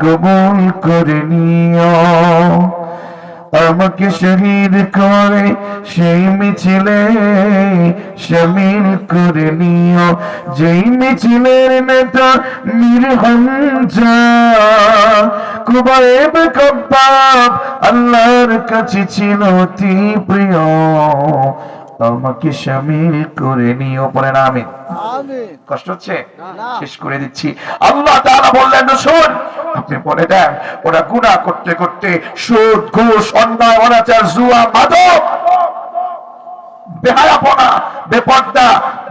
কবুল করে নিও। আমাকে শহীদ করে সেই মিছিলে শামিল করে নিও। যেই মিছিলের নেতা কুবাইব কব্বাব আল্লাহর কাছে ছিল অতি প্রিয় আমাকে শামিল করে নিও পরে আমিন। কষ্ট হচ্ছে? শেষ করে দিচ্ছি। আল্লাহ তাআলা বললেন শোন আপনি বলে দেন, ওরা গুনাহ করতে করতে সুদ, ঘুষ, অন্যায়, অনাচার, জুয়া, মাদক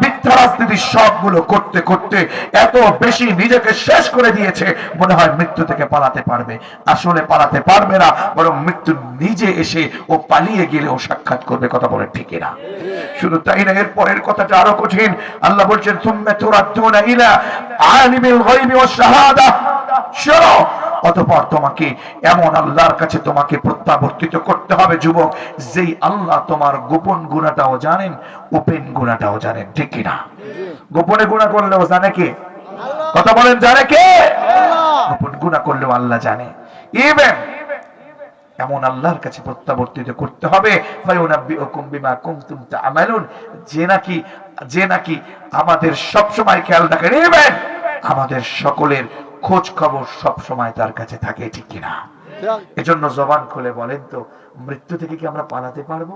মিথ্যা রাজনীতি সবগুলো করতে করতে এত বেশি নিজেকে শেষ করে দিয়েছে, মনে হয় মৃত্যু থেকে পালাতে পারবে। আসলে পালাতে পারবে না, বরং মৃত্যু নিজে এসে ও পালিয়ে গেলে ও সাক্ষাৎ করবে, কথা বলে ঠিকই না শুধু তাই না, এর পরের কথাটা আরও কঠিন। আল্লাহ বলছেন তুম্মে তুরাদ্দুনা ইলা আলিমিল শাহাদা। অতঃপর তোমাকে এমন আল্লাহর কাছে তোমাকে প্রত্যাবর্তিত করতে হবে যুবক। যেই আল্লাহ তোমার গোপন গুণাটাও জানেন ওপেন গুণাটাও জানেন ঠিক কিনা গোপনে গুণা করলেও জানে কে? কথা বলেন জানে কে? গোপন গুণা করলেও আল্লাহ জানে। ইভেন এমন আল্লাহর কাছে প্রত্যাবর্তিত করতে হবে যে নাকি যে নাকি আমাদের সবসময় খেয়াল রাখেন আমাদের সকলের খোঁজ খবর সব সময় তার কাছে থাকে ঠিক কিনা? এজন্য জবান খুলে বলেন তো মৃত্যু থেকে কি আমরা পালাতে পারব?